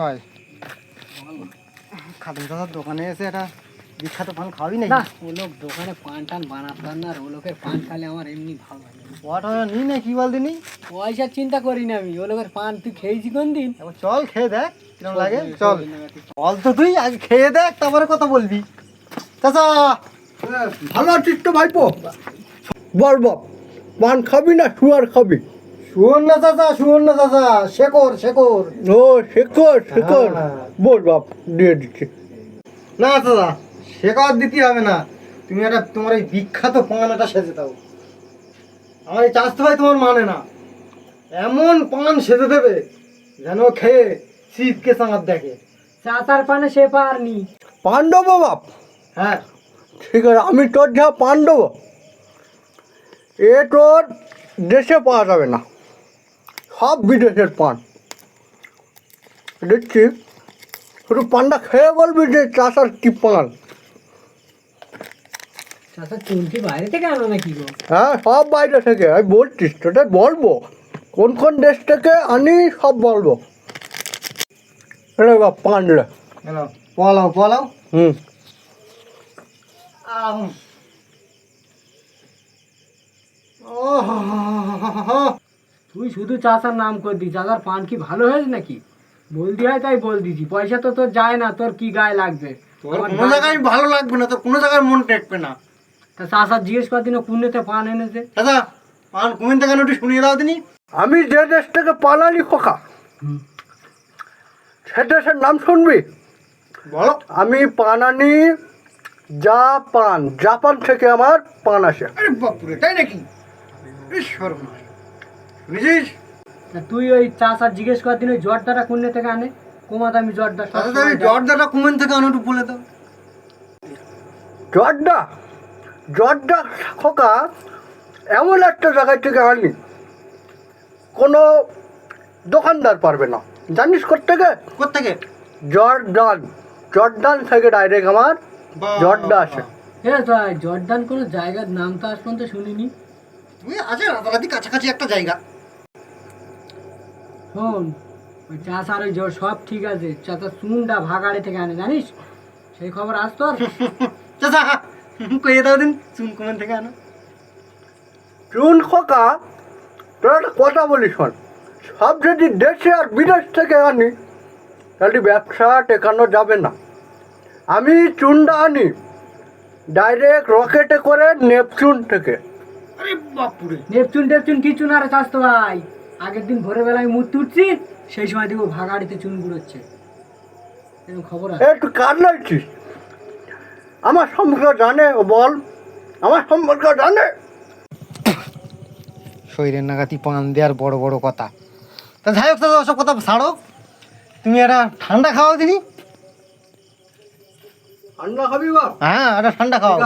হয়। খাদিম চাষার দোকানে এসে একটা বিখ্যাত পান খাওয়াবি না। ও লোক দোকানে পান টান বানাতাম না আর ও লোকের পান খালে আমার এমনি ভালো লাগে। না। ওটা নি না কি বল দিনি পয়সা চিন্তা করি না আমি ও লোকের পান তুই খেয়েছি কোন দিন এবার চল খেয়ে দেখ কিরম লাগে চল চল। তো তুই আগে খেয়ে দেখ তারপরে কথা বলবি। চাচা! ভালো আছিস তো ভাইপো? বল বাপ পান খাবি না শুয়ার খাবি? শুন না চাচা শুন না চাচা শেকর শেকর ও শেখর শেখর। হ্যাঁ। বল বাপ দিয়ে দিচ্ছি। না চাচা শেকর দিতে হবে না। তুমি একটা তোমার এই বিখ্যাত পান একটা সেজে দাও। আমার এই চাষতে ভাই তোমার মানে না। এমন পান সেজে দেবে যেন খেয়ে শীতকে চাঁদ দেখে। চাচার পানে সে পারনি পান দেবো বাপ। হ্যাঁ। ঠিক আছে আমি তোর যা পাণ্ডব। এ তোর দেশে পাওয়া যাবে না। সব বিদেশের পান। দেখছি শুধু পানটা খেয়ে বলবি যে চাষার কি পান? হ্যাঁ সব বাইরে থেকে। আমি বলছিস তোদের বলব। কোন কোন দেশ থেকে আনি সব বলব। রে বাপ পান রে। পলাও পলাও হুম। আম। তুই শুধু চাচার নাম করে দিস চাচার পান কি ভালো হয়েছে নাকি? বলদি হয় তাই বল দিছি। পয়সা তো তোর যায় না তোর কি গায়ে লাগবে? তোর কোনো জায়গায় ভালো লাগবে না তোর কোনো জায়গায় মন টেকবে না। তা চাচার জিজ্ঞেস কর দিন কুন্নেতে পান এনেছে? দাদা পান কুমিন থেকে একটু শুনিয়ে দাও তিনি। আমি যে দেশ থেকে পান আনি খোকা সে দেশের নাম শুনবি? বলো। আমি পান আনি জাপান জাপান থেকে আমার পান আসে। আরে বাপুরে তাই নাকি? ঈশ্বর শুনেছিস তুই ওই চাচার জিজ্ঞেস কর দিন ওই জর্দাটা কুন্নে থেকে আনে? কোমা দামি জর্দা। জর্দাটা কুমিন থেকে আনো একটু বলে দাও। জর্দা? জর্দা খোকা এমন একটা জায়গায় থেকে আনি কোনো দোকানদার পারবে না। জানিস থেকে কোথেকে জর্দান। জর্দান থেকে ডাইরেক্ট আমার জর্দা আসে। এ তো আর জর্দান কোনো জায়গার নাম তো আজ পর্যন্ত শুনিনি। তুই আছে রাতারাতি কাছাকাছি একটা জায়গা। শোন ওই চাচার ওই জ- সব ঠিক আছে চাচা চুনটা ভাগাড়ি থেকে আনে জানিস? সেই খবর আস তোর? চাচা কইয়ে দাও দিন চুন কুমিন থেকে আনো। চুন খোকা তোর একটা কথা বলি শোন। সব যদি দেশে আর বিদেশ থেকে আনি তাহলে ব্যবসা টেকানো যাবে না। আমি চুনটা আনি ডাইরেক্ট রকেটে করে নেপচুন থেকে। আরে বাপুরে। নেপচুন টেপচুন কিছু না রে চাস্তো ভাই? আগের দিন ভোরবেলায় মুখ তুলছি সেই সময় দেখব ভাগাড়িতে চুন গুড়োচ্ছে। এরকম খবর আছে? এ তুই কার লাগছিস আমার সম্পর্কে জানে ও বল। আমার সম্পর্কে জানে। শরীরের নাগাতি পান দেওয়ার বড় বড় কথা। তা যাই হোক ওসব কথা ছাড়ো। তুমি একটা ঠান্ডা খাওয়াও দিনি। ঠান্ডা খাবি বা হ্যাঁ একটা ঠান্ডা খাওয়াও।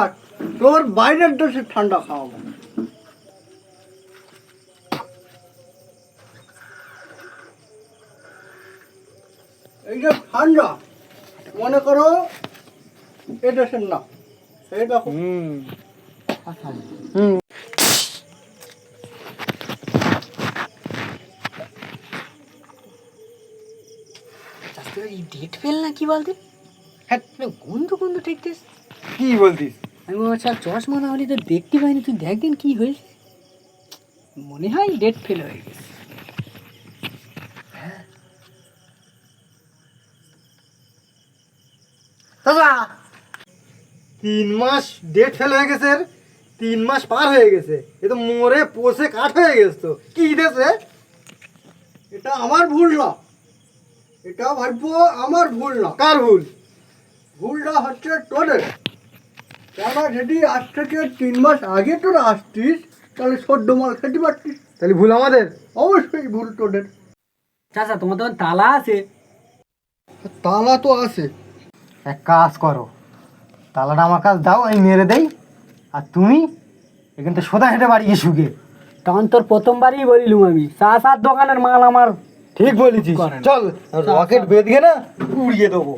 তোর বাইরের দেশে ঠান্ডা খাওয়াবো। এই যে ঠান্ডা মনে করো এ দেশের না সেই দেখো। হুম। ডেট ফেল না কি বলতে? হ্যাঁ গন্ধ গন্ধ ঠিকতিস কি বলতিস? আমি চশমা না হলে তো দেখতে পাইনি। তুই দেখ দিন কি হয়েছে। মনে হয় ডেট ফেল হয়ে গেছে। দাদা! তিন মাস ডেট ফেল হয়ে গেছে তিন মাস পার হয়ে গেছে। এ তো মরে পোষে কাঠ হয়ে গেছে তো। কি দেশে এটা আমার ভুল না। এটা ভাববো আমার ভুল না। কার ভুল? ভুলটা হচ্ছে তোদের। কেন যদি আজ থেকে তিন মাস আগে তোরা আসতিস তাহলে সদ্য মাল খেতে পারতিস। তাহলে ভুল আমাদের? অবশ্যই ভুল তোদের। চাচা তোমার তো তালা আছে। তালা তো আছে। এক কাজ করো তালাটা আমার কাছে দাও আমি মেরে দেই। আর তুমি এখান থেকে সোদা হেঁটে বাড়ি গিয়ে। শুকে তখন তোর প্রথমবারই বলিলুম আমি। চা চার দোকানের মাল আমার ঠিক বলেছিস। চল রকেট বেঁধে না উড়িয়ে দেবো।